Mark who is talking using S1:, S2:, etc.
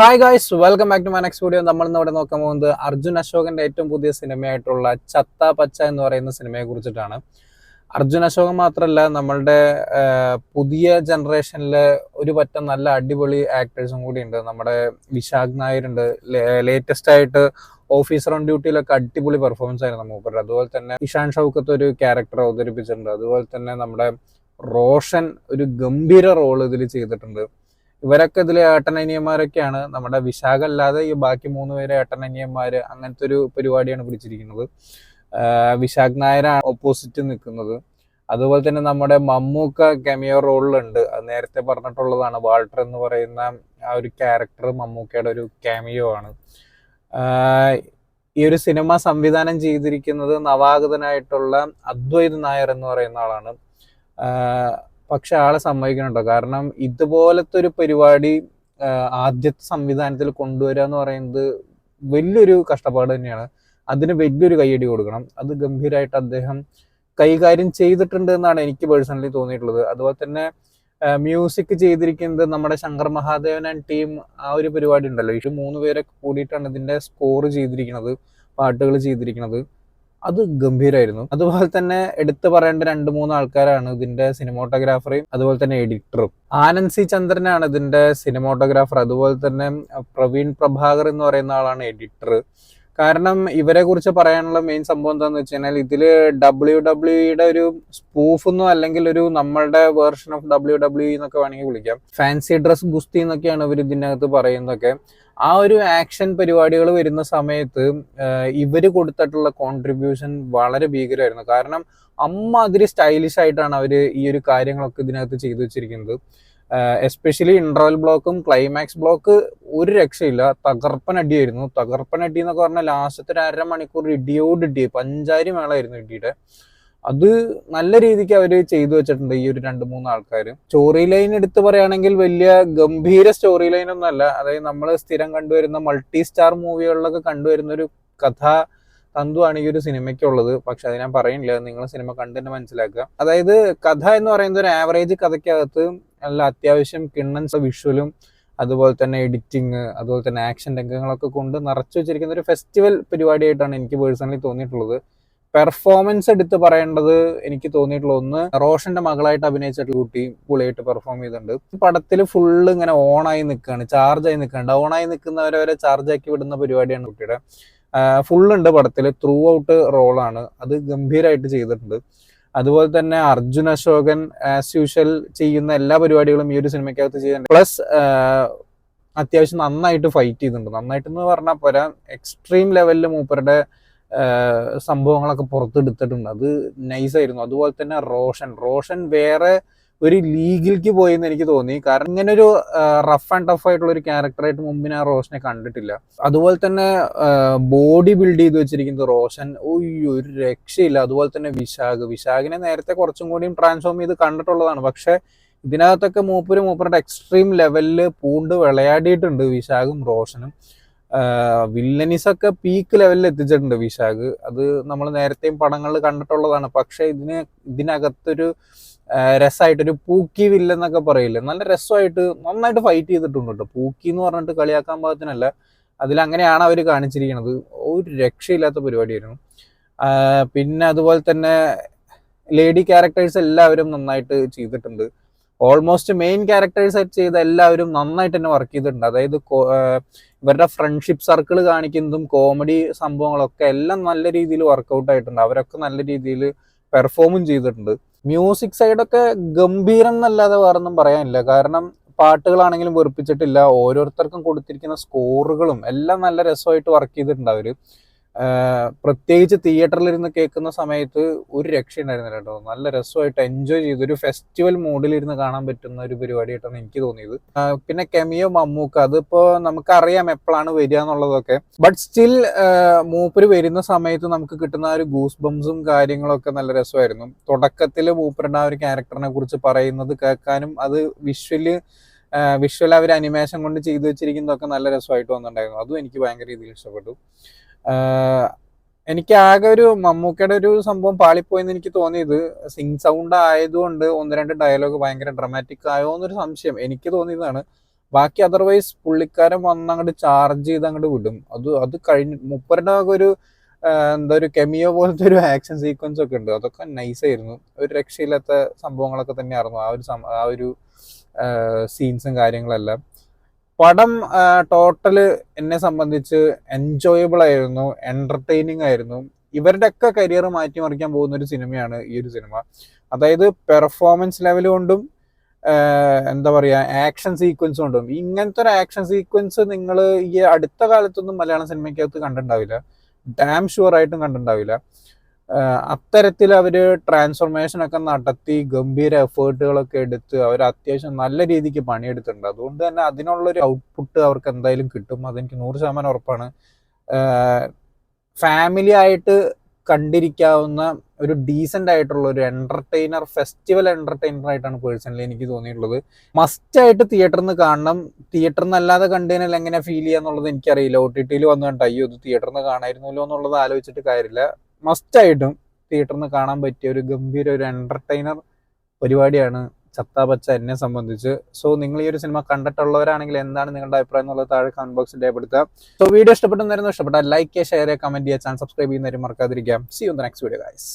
S1: Hi guys welcome back to my next video നമ്മൾ ഇന്ന് ഇവിടെ നോക്കാൻ പോകുന്നത് അർജുൻ അശോകന്റെ ഏറ്റവും പുതിയ സിനിമയായിട്ടുള്ള ചത്ത പച്ച എന്ന് പറയുന്ന സിനിമയെ കുറിച്ചിട്ടാണ്. അർജുൻ അശോകൻ മാത്രമല്ല നമ്മളുടെ പുതിയ ജനറേഷനിലെ ഒരു പറ്റം നല്ല അടിപൊളി ആക്ടേഴ്സും കൂടി ഉണ്ട്. നമ്മുടെ വിശാഖ് നായർ ഉണ്ട് ലേറ്റസ്റ്റ് ആയിട്ട് ഓഫീസർ ഓൺ ഡ്യൂട്ടിയിലൊക്കെ അടിപൊളി പെർഫോമൻസ് ആയിരുന്നു മൂപ്പരുടെ. അതുപോലെ തന്നെ ഇഷാൻ ഷൗക്കത്ത് ഒരു ക്യാരക്ടർ അവതരിപ്പിച്ചിട്ടുണ്ട്. അതുപോലെ തന്നെ നമ്മുടെ റോഷൻ ഒരു ഗംഭീര റോൾ ഇതിൽ ചെയ്തിട്ടുണ്ട്. ഇവരൊക്കെ ഇതിൽ ഏട്ടനനിയന്മാരൊക്കെയാണ്. നമ്മുടെ വിശാഖ അല്ലാതെ ഈ ബാക്കി മൂന്ന് പേര് ഏട്ടനനിയന്മാർ അങ്ങനത്തെ ഒരു പരിപാടിയാണ് പിടിച്ചിരിക്കുന്നത്. വിശാഖ് നായരാണ് ഓപ്പോസിറ്റ് നിൽക്കുന്നത് അതുപോലെ തന്നെ നമ്മുടെ മമ്മൂക്ക കെമിയോ റോളിലുണ്ട് അത് നേരത്തെ പറഞ്ഞിട്ടുള്ളതാണ്. വാൾട്ടർ എന്ന് പറയുന്ന ആ ഒരു ക്യാരക്ടർ മമ്മൂക്കയുടെ ഒരു കാമിയോ ആണ്. ഈ ഒരു സിനിമ സംവിധാനം ചെയ്തിരിക്കുന്നത് നവാഗതനായിട്ടുള്ള അദ്വൈത് നായർ എന്ന് പറയുന്ന ആളാണ്. പക്ഷെ ആളെ സമ്മതിക്കണുണ്ടോ കാരണം ഇതുപോലത്തെ ഒരു പരിപാടി ആദ്യത്തെ സംവിധാനത്തിൽ കൊണ്ടുവരിക എന്ന് പറയുന്നത് വലിയൊരു കഷ്ടപ്പാട് തന്നെയാണ്. അതിന് വലിയൊരു കൈയടി കൊടുക്കണം. അത് ഗംഭീരമായിട്ട് അദ്ദേഹം കൈകാര്യം ചെയ്തിട്ടുണ്ട് എന്നാണ് എനിക്ക് പേഴ്സണലി തോന്നിയിട്ടുള്ളത്. അതുപോലെ തന്നെ മ്യൂസിക് ചെയ്തിരിക്കുന്നത് നമ്മുടെ ശങ്കർ മഹാദേവൻ ആൻഡ് ടീം ആ ഒരു പരിപാടി ഉണ്ടല്ലോ. ഇത് മൂന്ന് പേരൊക്കെ കൂടിയിട്ടാണ് ഇതിന്റെ സ്കോർ ചെയ്തിരിക്കുന്നത് പാട്ടുകൾ ചെയ്തിരിക്കുന്നത്. അത് ഗംഭീരമായിരുന്നു അതുപോലെ തന്നെ എടുത്തു പറയേണ്ട രണ്ട് മൂന്ന് ആൾക്കാരാണ് ഇതിന്റെ സിനിമോട്ടോഗ്രാഫറും അതുപോലെ തന്നെ എഡിറ്ററും. ആനന്ദ് സി ചന്ദ്രനാണ് ഇതിന്റെ സിനിമോട്ടോഗ്രാഫർ. അതുപോലെ തന്നെ പ്രവീൺ പ്രഭാകർ എന്ന് പറയുന്ന ആളാണ് എഡിറ്റർ കാരണം ഇവരെ കുറിച്ച് പറയാനുള്ള മെയിൻ സംഭവം എന്താന്ന് വെച്ച് കഴിഞ്ഞാൽ ഇതിൽ ഡബ്ല്യു ഡബ്ല്യുയുടെ ഒരു സ്പൂഫ് എന്നോ അല്ലെങ്കിൽ ഒരു നമ്മളുടെ വേർഷൻ ഓഫ് ഡബ്ല്യു ഡബ്ല്യു എന്നൊക്കെ വേണമെങ്കിൽ വിളിക്കാം. ഫാൻസി ഡ്രസ് ഗുസ്തി എന്നൊക്കെയാണ് ഇവർ ഇതിനകത്ത് പറയുന്നതൊക്കെ. ആ ഒരു ആക്ഷൻ പരിപാടികൾ വരുന്ന സമയത്ത് ഇവർ കൊടുത്തിട്ടുള്ള കോൺട്രിബ്യൂഷൻ വളരെ ഭീകരമായിരുന്നു. കാരണം അമ്മ അതിരി സ്റ്റൈലിഷ് ആയിട്ടാണ് അവർ ഈ ഒരു കാര്യങ്ങളൊക്കെ ഇതിനകത്ത് ചെയ്തു വെച്ചിരിക്കുന്നത്. എസ്പെഷ്യലി ഇൻട്രോൽ ബ്ലോക്കും ക്ലൈമാക്സ് ബ്ലോക്ക് ഒരു രക്ഷയില്ല. തകർപ്പൻ അടിയായിരുന്നു തകർപ്പൻ എന്നൊക്കെ പറഞ്ഞാൽ ലാസ്റ്റത്തെ ഒരു അരമണിക്കൂർ ഇടിയോട് ഇടി പഞ്ചാരി മേളായിരുന്നു ഇടിയുടെ. അത് നല്ല രീതിക്ക് അവർ ചെയ്തു വെച്ചിട്ടുണ്ട് ഈ ഒരു രണ്ട് മൂന്ന് ആൾക്കാർ സ്റ്റോറി ലൈൻ എടുത്ത് പറയുകയാണെങ്കിൽ വലിയ ഗംഭീര സ്റ്റോറി ലൈൻ ഒന്നും അല്ല. അതായത് നമ്മൾ സ്ഥിരം കണ്ടുവരുന്ന മൾട്ടി സ്റ്റാർ മൂവികളിലൊക്കെ കണ്ടുവരുന്ന ഒരു കഥ തന്തുവാണ് ഈ ഒരു സിനിമയ്ക്കുള്ളത്. പക്ഷെ അത് ഞാൻ പറയുന്നില്ല. നിങ്ങൾ സിനിമ കണ്ടു തന്നെ മനസ്സിലാക്കുക. അതായത് കഥ എന്ന് പറയുന്ന ഒരു ആവറേജ് കഥയ്ക്കകത്ത് നല്ല അത്യാവശ്യം കിണ്ണൻസ് വിഷ്വലും അതുപോലെ തന്നെ എഡിറ്റിങ് അതുപോലെ തന്നെ ആക്ഷൻ രംഗങ്ങളൊക്കെ കൊണ്ട് നിറച്ചു വെച്ചിരിക്കുന്ന ഒരു ഫെസ്റ്റിവൽ പരിപാടിയായിട്ടാണ് എനിക്ക് പേഴ്സണലി തോന്നിയിട്ടുള്ളത്. പെർഫോമൻസ് എടുത്ത് പറയേണ്ടത് എനിക്ക് തോന്നിയിട്ടുള്ള ഒന്ന് റോഷന്റെ മകളായിട്ട് അഭിനയിച്ചിട്ടുള്ള കുട്ടി പുളിയായിട്ട് പെർഫോം ചെയ്തിട്ടുണ്ട്. പടത്തിൽ ഫുള്ള് ഇങ്ങനെ ഓണായി നിൽക്കുകയാണ് ചാർജായി നിൽക്കുന്നുണ്ട് ഓണായി നിൽക്കുന്നവരെ വരെ ചാർജാക്കി വിടുന്ന പരിപാടിയാണ് കുട്ടിയുടെ. ഫുൾ ഉണ്ട് പടത്തിൽ ത്രൂ ഔട്ട് റോളാണ് അത് ഗംഭീരമായിട്ട് ചെയ്തിട്ടുണ്ട്. അതുപോലെ തന്നെ അർജുൻ അശോകൻ ആസ് യൂഷ്വൽ ചെയ്യുന്ന എല്ലാ പരിപാടികളും ഈ ഒരു സിനിമയ്ക്കകത്ത് ചെയ്യുന്നുണ്ട്. പ്ലസ് അത്യാവശ്യം നന്നായിട്ട് ഫൈറ്റ് ചെയ്യുന്നുണ്ട് നന്നായിട്ട് എന്ന് പറഞ്ഞാൽ പോരാ എക്സ്ട്രീം ലെവലിൽ മൂപ്പരുടെ സംഭവങ്ങളൊക്കെ പുറത്തെടുത്തിട്ടുണ്ട്. അത് നൈസായിരുന്നു അതുപോലെ തന്നെ റോഷൻ. റോഷൻ വേറെ ഒരു ലീഗിലേക്ക് പോയെന്ന് എനിക്ക് തോന്നി. കാരണം ഇങ്ങനെ ഒരു റഫ് ആൻഡ് ടഫ് ആയിട്ടുള്ള ഒരു ക്യാരക്ടറായിട്ട് മുമ്പ് ഞാൻ റോഷനെ കണ്ടിട്ടില്ല. അതുപോലെ തന്നെ ബോഡി ബിൽഡ് ചെയ്ത് വെച്ചിരിക്കുന്നത് റോഷൻ. ഒയ്യോ ഒരു രക്ഷയില്ല. അതുപോലെ തന്നെ വിശാഖ്. വിശാഖിനെ നേരത്തെ കുറച്ചും കൂടിയും ട്രാൻസ്ഫോം ചെയ്ത് കണ്ടിട്ടുള്ളതാണ്. പക്ഷെ ഇതിനകത്തൊക്കെ മൂപ്പര് മൂപ്പരുടെ എക്സ്ട്രീം ലെവലിൽ പൂണ്ട് വിളയാടിയിട്ടുണ്ട് വിശാഖും റോഷനും. വില്ലനിസ് ഒക്കെ പീക്ക് ലെവലിൽ എത്തിച്ചിട്ടുണ്ട് വിശാഖ്. അത് നമ്മൾ നേരത്തെയും പടങ്ങളിൽ കണ്ടിട്ടുള്ളതാണ്. പക്ഷെ ഇതിന് ഇതിനകത്തൊരു രസമായിട്ടൊരു പൂക്കി വില്ലെന്നൊക്കെ പറയില്ലേ? നല്ല രസമായിട്ട് നന്നായിട്ട് ഫൈറ്റ് ചെയ്തിട്ടുണ്ട് കേട്ടോ പൂക്കി എന്ന് പറഞ്ഞിട്ട് കളിയാക്കാൻ പാകത്തിനല്ല. അതിലങ്ങനെയാണ് അവർ കാണിച്ചിരിക്കുന്നത് ഒരു രക്ഷയില്ലാത്ത പരിപാടിയായിരുന്നു. പിന്നെ അതുപോലെ തന്നെ ലേഡി ക്യാരക്ടേഴ്സ് എല്ലാവരും നന്നായിട്ട് ചെയ്തിട്ടുണ്ട്. ഓൾമോസ്റ്റ് മെയിൻ ക്യാരക്ടേഴ്സ് ചെയ്ത എല്ലാവരും നന്നായിട്ട് തന്നെ വർക്ക് ചെയ്തിട്ടുണ്ട്. അതായത് ഇവരുടെ ഫ്രണ്ട്ഷിപ്പ് സർക്കിൾ കാണിക്കുന്നതും കോമഡി സംഭവങ്ങളൊക്കെ എല്ലാം നല്ല രീതിയിൽ വർക്കൗട്ട് ആയിട്ടുണ്ട്. അവരൊക്കെ നല്ല രീതിയിൽ പെർഫോമും ചെയ്തിട്ടുണ്ട്. മ്യൂസിക് സൈഡൊക്കെ ഗംഭീരം എന്നല്ലാതെ വേറൊന്നും പറയാനില്ല. കാരണം പാട്ടുകളാണെങ്കിലും വെറുപ്പിച്ചിട്ടില്ല. ഓരോരുത്തർക്കും കൊടുത്തിരിക്കുന്ന സ്കോറുകളും എല്ലാം നല്ല രസമായിട്ട് വർക്ക് ചെയ്തിട്ടുണ്ട് ആഹ് പ്രത്യേകിച്ച് തിയേറ്ററിൽ ഇരുന്ന് കേൾക്കുന്ന സമയത്ത് ഒരു രക്ഷയുണ്ടായിരുന്നില്ല കേട്ടോ. നല്ല രസമായിട്ട് എൻജോയ് ചെയ്ത്. ഒരു ഫെസ്റ്റിവൽ മൂഡിലിരുന്ന് കാണാൻ പറ്റുന്ന ഒരു പരിപാടിയായിട്ടാണ് എനിക്ക് തോന്നിയത്. പിന്നെ കെമിയോ മമ്മൂക്ക അതിപ്പോ നമുക്കറിയാം എപ്പോഴാണ് വരിക എന്നുള്ളതൊക്കെ. ബട്ട് സ്റ്റിൽ മൂപ്പര് വരുന്ന സമയത്ത് നമുക്ക് കിട്ടുന്ന ഒരു ഗൂസ് ബംസും കാര്യങ്ങളൊക്കെ നല്ല രസമായിരുന്നു. തുടക്കത്തിൽ മൂപ്പരുടെ ആ ഒരു ക്യാരക്ടറിനെ കുറിച്ച് പറയുന്നത് കേൾക്കാനും അത് വിഷ്വൽ വിഷ്വൽ അവർ അനിമേഷൻ കൊണ്ട് ചെയ്തു വെച്ചിരിക്കുന്നതൊക്കെ നല്ല രസമായിട്ട് വന്നിട്ടുണ്ടായിരുന്നു. അതും എനിക്ക് ഭയങ്കര രീതിയിൽ ഇഷ്ടപ്പെട്ടു. എനിക്ക് ആകെ ഒരു മമ്മൂക്കയുടെ ഒരു സംഭവം പാളിപ്പോയെന്ന് എനിക്ക് തോന്നിയത്. സിംഗ് സൗണ്ട് ആയതുകൊണ്ട് ഒന്ന് രണ്ട് ഡയലോഗ് ഭയങ്കര ഡ്രമാറ്റിക് ആയോ എന്നൊരു സംശയം എനിക്ക് തോന്നിയതാണ്. ബാക്കി അതർവൈസ് പുള്ളിക്കാരൻ വന്ന് അങ്ങോട്ട് ചാർജ് ചെയ്ത് അങ്ങോട്ട് വിടും. അത് അത് കഴിഞ്ഞ് മുപ്പരുടെ ഒരു എന്താ ഒരു കെമിയോ പോലത്തെ ഒരു ആക്ഷൻ സീക്വൻസ് ഒക്കെ ഉണ്ട്. അതൊക്കെ നൈസ് ആയിരുന്നു. ഒരു രക്ഷയില്ലാത്ത സംഭവങ്ങളൊക്കെ തന്നെയായിരുന്നു ആ ഒരു ആ ഒരു സീൻസും കാര്യങ്ങളെല്ലാം. പടം ടോട്ടൽ എന്നെ സംബന്ധിച്ച് എൻജോയബിൾ ആയിരുന്നു എന്റർടൈനിങ് ആയിരുന്നു. ഇവരുടെ ഒക്കെ കരിയർ മാറ്റിമറിക്കാൻ പോകുന്ന ഒരു സിനിമയാണ് ഈ ഒരു സിനിമ അതായത് പെർഫോമൻസ് ലെവൽ കൊണ്ടും എന്താ പറയുക ആക്ഷൻ സീക്വൻസ് കൊണ്ടും. ഇങ്ങനത്തെ ഒരു ആക്ഷൻ സീക്വൻസ് നിങ്ങൾ ഈ അടുത്ത കാലത്തൊന്നും മലയാള സിനിമയ്ക്കകത്ത് കണ്ടിട്ടുണ്ടാവില്ല. ഡാം ഷുവർ ആയിട്ടും കണ്ടിട്ടുണ്ടാവില്ല. അത്തരത്തിൽ അവർ ട്രാൻസ്ഫോർമേഷൻ ഒക്കെ നടത്തി ഗംഭീര എഫേർട്ടുകളൊക്കെ എടുത്ത് അവർ അത്യാവശ്യം നല്ല രീതിക്ക് പണിയെടുത്തിട്ടുണ്ട്. അതുകൊണ്ട് തന്നെ അതിനുള്ളൊരു ഔട്ട്പുട്ട് അവർക്ക് എന്തായാലും കിട്ടും. അതെനിക്ക് നൂറ് ശതമാനം ഉറപ്പാണ്. ഫാമിലി ആയിട്ട് കണ്ടിരിക്കാവുന്ന ഒരു ഡീസെന്റ് ആയിട്ടുള്ള ഒരു എന്റർടൈനർ ഫെസ്റ്റിവൽ എന്റർടൈനർ ആയിട്ടാണ് പേഴ്സണലി എനിക്ക് തോന്നിയിട്ടുള്ളത്. മസ്റ്റ് ആയിട്ട് തിയേറ്ററിൽ നിന്ന് കാണണം. തിയേറ്ററിൽ നിന്ന് അല്ലാതെ കണ്ടതിനാൽ എങ്ങനെ ഫീൽ ചെയ്യാന്നുള്ളത് എനിക്കറിയില്ല. ഒ ടി ടിയിൽ വന്നു കണ്ട അയ്യോ ഇത് തിയേറ്ററിൽ നിന്ന് കാണായിരുന്നല്ലോ എന്നുള്ളത് ആലോചിച്ചിട്ട് കാര്യമില്ല. മസ്റ്റ് ആയിട്ടും തിയേറ്ററിൽ നിന്ന് കാണാൻ പറ്റിയ ഒരു ഗംഭീര ഒരു എന്റർടൈനർ പരിപാടിയാണ് ചത്താ പച്ച എന്നെ സംബന്ധിച്ച്. സോ നിങ്ങൾ ഈ ഒരു സിനിമ കണ്ടിട്ടുള്ളവരാണെങ്കിൽ എന്താണ് നിങ്ങളുടെ അഭിപ്രായം എന്നുള്ളത് താഴെ കമന്റ് ബോക്സിൽ രേഖപ്പെടുത്തുക. സോ വീഡിയോ ഇഷ്ടപ്പെട്ടെന്നായിരുന്നു ഇഷ്ടപ്പെട്ട ലൈക്ക് ചെയ്യുക ഷെയർ ചെയ്യുക കമന്റ് ചെയ്യുക ചാനൽ സബ്സ്ക്രൈബ് ചെയ്യുന്നവരും മറക്കാതിരിക്കാം see you the next video guys